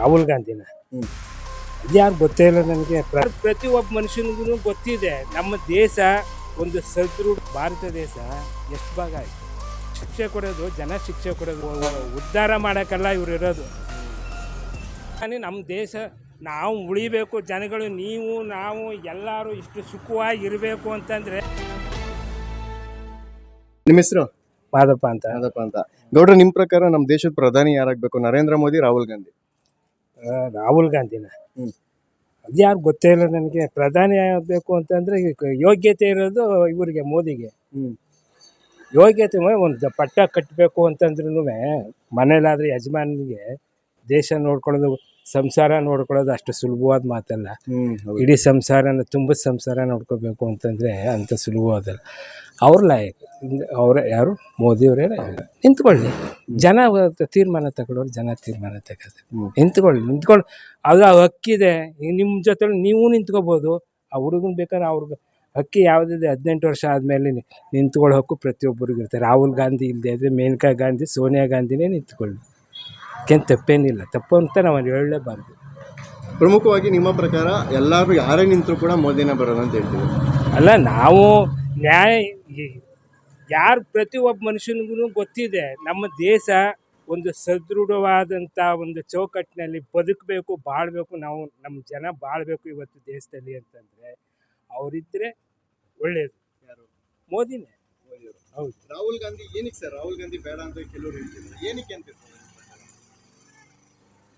ರಾಹುಲ್ ಗಾಂಧಿನ. ಹ್ಮ್. ಯಾರು ಗೊತ್ತೇ ಇಲ್ಲ ನನಗೆ. ಪ್ರತಿ ಒಬ್ಬ ಮನುಷ್ಯನಿಗೂ ಗೊತ್ತಿದೆ ನಮ್ಮ ದೇಶ ಒಂದು ಸದೃಢ ಭಾರತ ದೇಶ ಎಷ್ಟು ಭಾಗ ಆಯ್ತು? ಶಿಕ್ಷೆ ಕೊಡೋದು ಜನ ಶಿಕ್ಷೆ ಕೊಡೋದು ಉದ್ಧಾರ ಮಾಡೋಕ್ಕಲ್ಲ ಇವ್ರು ಇರೋದು. ನಮ್ಮ ದೇಶ ನಾವು ಉಳಿಬೇಕು ಜನಗಳು ನೀವು ನಾವು ಎಲ್ಲರೂ ಇಷ್ಟು ಸುಖವಾಗಿ ಇರಬೇಕು ಅಂತಂದರೆ. ನಿಮ್ಮ ಹೆಸರು? ಮಾದಪ್ಪ ಅಂತ. ಮಾದಪ್ಪ ಅಂತ. ಗೌಡ್ರ ನಿಮ್ಮ ಪ್ರಕಾರ ನಮ್ಮ ದೇಶದ ಪ್ರಧಾನಿ ಯಾರಾಗಬೇಕು? ನರೇಂದ್ರ ಮೋದಿ ರಾಹುಲ್ ಗಾಂಧಿ? ರಾಹುಲ್ ಗಾಂಧಿನ. ಅದ್ಯಾರು ಗೊತ್ತೇ ಇಲ್ಲ ನನಗೆ. ಪ್ರಧಾನಿ ಆಗಬೇಕು ಅಂತಂದ್ರೆ ಯೋಗ್ಯತೆ ಇರೋದು ಇವರಿಗೆ ಮೋದಿಗೆ. ಯೋಗ್ಯತೆ ಒಂದು ಪಟ್ಟ ಕಟ್ಟಬೇಕು ಅಂತಂದ್ರೂ ಮನೇಲಾದ್ರೆ ಯಜಮಾನಿಗೆ ದೇಶ ನೋಡ್ಕೊಳ್ಳೋದು ಸಂಸಾರ ನೋಡ್ಕೊಳ್ಳೋದು ಅಷ್ಟು ಸುಲಭವಾದ ಮಾತಲ್ಲ. ಇಡೀ ಸಂಸಾರನ ತುಂಬ ಸಂಸಾರ ನೋಡ್ಕೋಬೇಕು ಅಂತಂದರೆ ಅಂಥ ಸುಲಭವಾದಲ್ಲ. ಅವ್ರ ಲಾಯಕ್ ಅವರ ಯಾರು? ಮೋದಿಯವರೇ ನಿಂತ್ಕೊಳ್ಳಿ. ಜನ ತೀರ್ಮಾನ ತಗೊಳ್ಳೋರು ಜನ ತೀರ್ಮಾನ ತಗೋದು. ನಿಂತ್ಕೊಳ್ಳಿ ನಿಂತ್ಕೊಳ್ಳಿ. ಅದು ಆ ಹಕ್ಕಿದೆ. ಈಗ ನಿಮ್ಮ ಜೊತೆ ನೀವು ನಿಂತ್ಕೋಬೋದು. ಆ ಹುಡುಗನ ಬೇಕಾದ್ರೆ ಅವ್ರಿಗೆ ಹಕ್ಕಿ ಯಾವುದಿದೆ? ಹದಿನೆಂಟು ವರ್ಷ ಆದಮೇಲೆ ನಿಂತ್ಕೊಳ್ಳೋ ಹಕ್ಕು ಪ್ರತಿಯೊಬ್ಬರಿಗೂ ಇರುತ್ತೆ. ರಾಹುಲ್ ಗಾಂಧಿ ಇಲ್ಲದೆ ಇದ್ದರೆ ಮೇನಕಾ ಗಾಂಧಿ ಸೋನಿಯಾ ಗಾಂಧಿನೇ ನಿಂತ್ಕೊಳ್ಳಿ. ಅದಕ್ಕೇನು ತಪ್ಪೇನಿಲ್ಲ. ತಪ್ಪು ಅಂತ ನಾವು ಹೇಳಲೇಬಾರ್ದು. ಪ್ರಮುಖವಾಗಿ ನಿಮ್ಮ ಪ್ರಕಾರ ಎಲ್ಲರೂ ಯಾರೇ ನಿಂತರೂ ಕೂಡ ಮೋದಿನ ಬರೋದು ಅಂತ ಹೇಳ್ತೀವಿ. ಅಲ್ಲ ನಾವು ನ್ಯಾಯ ಯಾರು ಪ್ರತಿಯೊಬ್ಬ ಮನುಷ್ಯನಿಗೂ ಗೊತ್ತಿದೆ. ನಮ್ಮ ದೇಶ ಒಂದು ಸದೃಢವಾದಂಥ ಒಂದು ಚೌಕಟ್ಟಿನಲ್ಲಿ ಬದುಕಬೇಕು ಬಾಳಬೇಕು. ನಾವು ನಮ್ಮ ಜನ ಬಾಳಬೇಕು ಇವತ್ತು ದೇಶದಲ್ಲಿ ಅಂತಂದರೆ ಅವರಿದ್ದರೆ ಒಳ್ಳೆಯದು ಯಾರು? ಮೋದಿನೇ. ಹೌದು. ರಾಹುಲ್ ಗಾಂಧಿ ಏನಕ್ಕೆ ಸರ್? ರಾಹುಲ್ ಗಾಂಧಿ ಬೇಡ ಅಂತ ಕೆಲವರು ಹೇಳ್ತಿದ್ರು ಏನಕ್ಕೆ ಅಂತ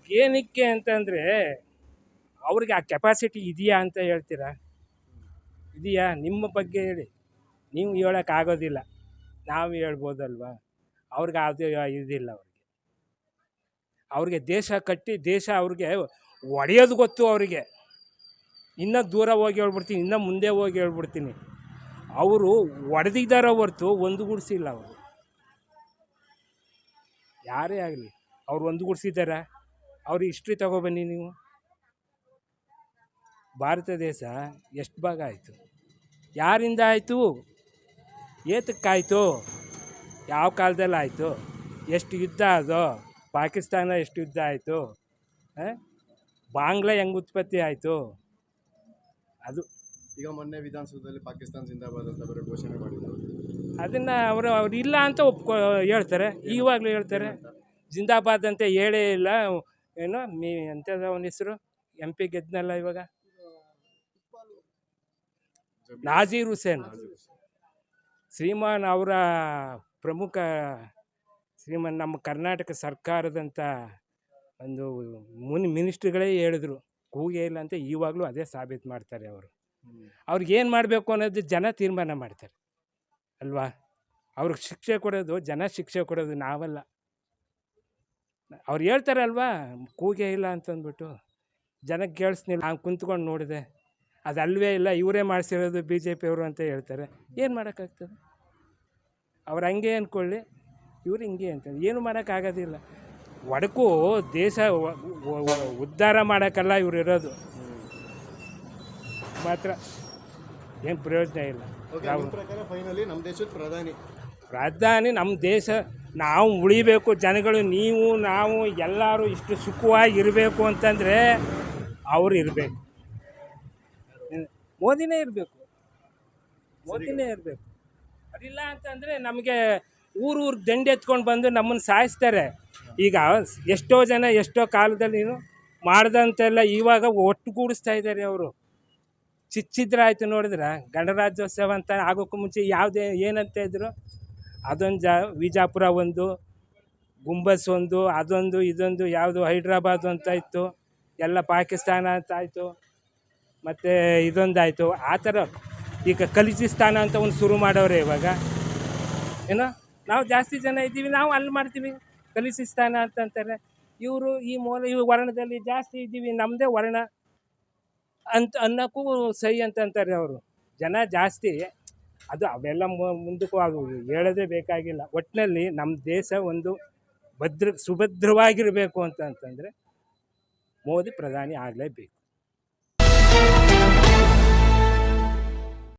ಏನಕ್ಕೆ ಅಂತಂದರೆ ಅವ್ರಿಗೆ ಆ ಕೆಪಾಸಿಟಿ ಇದೆಯಾ ಅಂತ ಹೇಳ್ತೀರಾ? ಇದೆಯಾ? ನಿಮ್ಮ ಬಗ್ಗೆ ಹೇಳಿ. ನೀವು ಹೇಳೋಕ್ಕಾಗೋದಿಲ್ಲ ನಾವು ಹೇಳ್ಬೋದಲ್ವಾ? ಅವ್ರಿಗೆ ಅದು ಇದಿಲ್ಲ ಅವ್ರಿಗೆ. ಅವ್ರಿಗೆ ದೇಶ ಕಟ್ಟಿ ದೇಶ ಅವ್ರಿಗೆ ಒಡೆಯೋದು ಗೊತ್ತು ಅವರಿಗೆ. ಇನ್ನೂ ದೂರ ಹೋಗಿ ಹೇಳ್ಬಿಡ್ತೀನಿ, ಇನ್ನೂ ಮುಂದೆ ಹೋಗಿ ಹೇಳ್ಬಿಡ್ತೀನಿ. ಅವರು ಒಡೆದಿದ್ದಾರ ಹೊರತು ಒಂದು ಗುಡಿಸಿಲ್ಲ ಅವರು. ಯಾರೇ ಆಗಲಿ, ಅವ್ರು ಒಂದು ಗುಡಿಸಿದ್ದಾರಾ ಅವ್ರ ಹಿಸ್ಟ್ರಿ ತಗೊಬನ್ನಿ ನೀವು. ಭಾರತ ದೇಶ ಎಷ್ಟು ಭಾಗ ಆಯಿತು? ಯಾರಿಂದ ಆಯಿತು? ಏತಕ್ಕಾಯಿತು? ಯಾವ ಕಾಲದಲ್ಲಿ ಆಯಿತು? ಎಷ್ಟು ಯುದ್ಧ ಅದು ಪಾಕಿಸ್ತಾನ ಎಷ್ಟು ಯುದ್ಧ ಆಯಿತು? ಬಾಂಗ್ಲಾ ಹೆಂಗೆ ಉತ್ಪತ್ತಿ ಆಯಿತು? ಅದು ಈಗ ಮೊನ್ನೆ ವಿಧಾನಸೌಧದಲ್ಲಿ ಪಾಕಿಸ್ತಾನ ಜಿಂದಾಬಾದ್ ಅಂತ ಬರೋ ಘೋಷಣೆ ಮಾಡಿದ್ರು. ಅದನ್ನು ಅವರು ಅವ್ರು ಇಲ್ಲ ಅಂತ ಒಪ್ಕೊ ಹೇಳ್ತಾರೆ. ಈವಾಗಲೂ ಹೇಳ್ತಾರೆ. ಜಿಂದಾಬಾದ್ ಅಂತ ಹೇಳೇ ಇಲ್ಲ. ಏನೋ? ಮೀ ಎಂಥದ ಅವನ ಹೆಸರು? ಎಂ ಪಿ ಗೆದ್ನಲ್ಲ ಇವಾಗ? ನಾಜೀರ್ ಹುಸೇನ್. ಶ್ರೀಮಾನ್ ಅವರ ಪ್ರಮುಖ, ಶ್ರೀಮಾನ್ ನಮ್ಮ ಕರ್ನಾಟಕ ಸರ್ಕಾರದಂಥ ಒಂದು ಮುನ್ ಮಿನಿಸ್ಟ್ರುಗಳೇ ಹೇಳಿದ್ರು, ಕೂಗೇ ಇಲ್ಲ ಅಂತ ಇವಾಗಲೂ ಅದೇ ಸಾಬೀತು ಮಾಡ್ತಾರೆ ಅವರು. ಅವ್ರಿಗೆ ಏನು ಮಾಡಬೇಕು ಅನ್ನೋದು ಜನ ತೀರ್ಮಾನ ಮಾಡ್ತಾರೆ, ಅಲ್ವಾ? ಅವ್ರಿಗೆ ಶಿಕ್ಷೆ ಕೊಡೋದು, ಜನ ಶಿಕ್ಷೆ ಕೊಡೋದು ನಾವಲ್ಲ. ಅವ್ರು ಹೇಳ್ತಾರಲ್ವಾ ಕೂಗೇ ಇಲ್ಲ ಅಂತಂದ್ಬಿಟ್ಟು. ಜನಕ್ಕೆ ಕೇಳಿಸ್ನಿಲ್ಲ. ನಾನು ಕುಂತ್ಕೊಂಡು ನೋಡಿದೆ. ಅದು ಅಲ್ವೇ ಇಲ್ಲ ಇವರೇ ಮಾಡಿಸಿರೋದು ಬಿ ಜೆ ಪಿಯವರು ಅಂತ ಹೇಳ್ತಾರೆ. ಏನು ಮಾಡೋಕ್ಕಾಗ್ತದೆ? ಅವ್ರು ಹಂಗೆ ಅಂದ್ಕೊಳ್ಳಿ ಇವ್ರು ಹಿಂಗೆ ಅಂತ ಏನು ಮಾಡೋಕ್ಕಾಗೋದಿಲ್ಲ. ಒಡಕು ದೇಶ ಉದ್ಧಾರ ಮಾಡೋಕ್ಕಲ್ಲ ಇವ್ರು ಇರೋದು. ಮಾತ್ರ ಏನು ಪ್ರಯೋಜನ ಇಲ್ಲ. ಫೈನಲಿ ನಮ್ಮ ದೇಶದ ಪ್ರಧಾನಿ. ಪ್ರಧಾನಿ ನಮ್ಮ ದೇಶ, ನಾವು ಉಳಿಬೇಕು ಜನಗಳು, ನೀವು, ನಾವು, ಎಲ್ಲರೂ ಇಷ್ಟು ಸುಖವಾಗಿ ಇರಬೇಕು ಅಂತಂದರೆ ಅವರು ಇರಬೇಕು. ಮೋದಿನೇ ಇರಬೇಕು. ಮೋದಿನೇ ಇರಬೇಕು. ಅದಿಲ್ಲ ಅಂತಂದರೆ ನಮಗೆ ಊರು ಊರು ದಂಡೆ ಎತ್ಕೊಂಡು ಬಂದು ನಮ್ಮನ್ನು ಸಾಯಿಸ್ತಾರೆ. ಈಗ ಎಷ್ಟೋ ಜನ ಎಷ್ಟೋ ಕಾಲದಲ್ಲಿ ಮಾಡ್ದಂತೆಲ್ಲ ಇವಾಗ ಒಟ್ಟುಗೂಡಿಸ್ತಾ ಇದ್ದಾರೆ ಅವರು. ಚಿಚ್ಚಿದ್ರೆ ಆಯ್ತು ನೋಡಿದ್ರೆ ಗಣರಾಜ್ಯೋತ್ಸವ ಅಂತ ಆಗೋಕ್ಕೂ ಮುಂಚೆ ಯಾವುದೇ ಏನಂತ ಇದ್ರು ಅದೊಂದು ಜಾ, ವಿಜಾಪುರ ಒಂದು, ಗುಂಬಸ್ ಒಂದು, ಅದೊಂದು, ಇದೊಂದು, ಯಾವುದು, ಹೈದ್ರಾಬಾದ್ ಅಂತ ಇತ್ತು. ಎಲ್ಲ ಪಾಕಿಸ್ತಾನ ಅಂತ ಆಯಿತು. ಮತ್ತು ಇದೊಂದಾಯಿತು. ಆ ಥರ ಈಗ ಕಲಿಜಿಸ್ತಾನ ಅಂತ ಒಂದು ಶುರು ಮಾಡೋರೆ ಇವಾಗ. ಏನೋ, ನಾವು ಜಾಸ್ತಿ ಜನ ಇದ್ದೀವಿ, ನಾವು ಅಲ್ಲಿ ಮಾಡ್ತೀವಿ. ಕಲಿಸಿಸ್ತಾನ ಅಂತಂತಾರೆ ಇವರು ಈ ಮೂಲ ಈ ವರ್ಣದಲ್ಲಿ ಜಾಸ್ತಿ ಇದ್ದೀವಿ ನಮ್ಮದೇ ವರ್ಣ ಅಂತ ಅನ್ನೋಕ್ಕೂ ಸಹಿ ಅಂತಂತಾರೆ ಅವರು. ಜನ ಜಾಸ್ತಿ. ಅದು ಅವೆಲ್ಲ ಮುಂದಕ್ಕೂ ಆಗುವುದು. ಹೇಳೋದೇ ಬೇಕಾಗಿಲ್ಲ. ಒಟ್ಟಿನಲ್ಲಿ ನಮ್ಮ ದೇಶ ಒಂದು ಭದ್ರ, ಸುಭದ್ರವಾಗಿರಬೇಕು ಅಂತ ಅಂತಂದರೆ ಮೋದಿ ಪ್ರಧಾನಿ ಆಗಲೇಬೇಕು.